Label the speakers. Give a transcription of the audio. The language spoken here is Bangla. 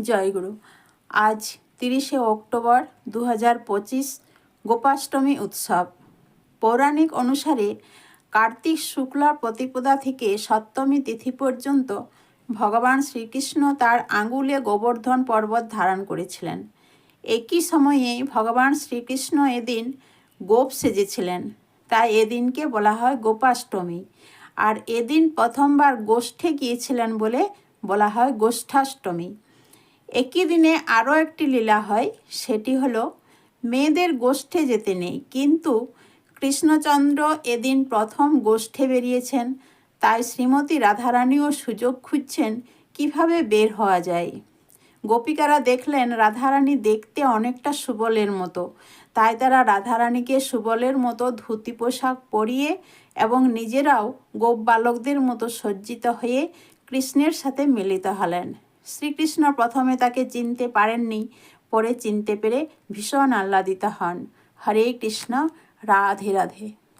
Speaker 1: জয়গুরু আজ তিরিশে অক্টোবর দু হাজার পঁচিশ গোপাষ্টমী উৎসব। পৌরাণিক অনুসারে কার্তিক শুক্লা প্রতিপদা থেকে সপ্তমী তিথি পর্যন্ত ভগবান শ্রীকৃষ্ণ তার আঙ্গুলে গোবর্ধন পর্বত ধারণ করেছিলেন। একই সময়ে ভগবান শ্রীকৃষ্ণ এদিন গোপ সেজেছিলেন। তাই এদিনকে বলা হয় গোপাষ্টমী। আর এদিন প্রথমবার গোষ্ঠে গিয়েছিলেন বলে বলা হয় গোষ্ঠাষ্টমী। একই দিনে আরও একটি লীলা হয়, সেটি হলো মেয়েদের গোষ্ঠে যেতে নেই। কিন্তু কৃষ্ণচন্দ্র এদিন প্রথম গোষ্ঠে বেরিয়েছেন, তাই শ্রীমতী রাধারানীও সুযোগ খুঁজছেন কীভাবে বের হওয়া যায়। গোপিকারা দেখলেন রাধারানী দেখতে অনেকটা সুবলের মতো। তাই তারা রাধারানীকে সুবলের মতো ধুতি পোশাক পরিয়ে এবং নিজেরাও গোপ বালকদের মতো সজ্জিত হয়ে কৃষ্ণের সাথে মিলিত হলেন। শ্রীকৃষ্ণ প্রথমে তাকে চিনতে পারেননি, পরে চিনতে পেরে ভীষণ আহ্লাদিত হন। হরে কৃষ্ণ, রাধে রাধে।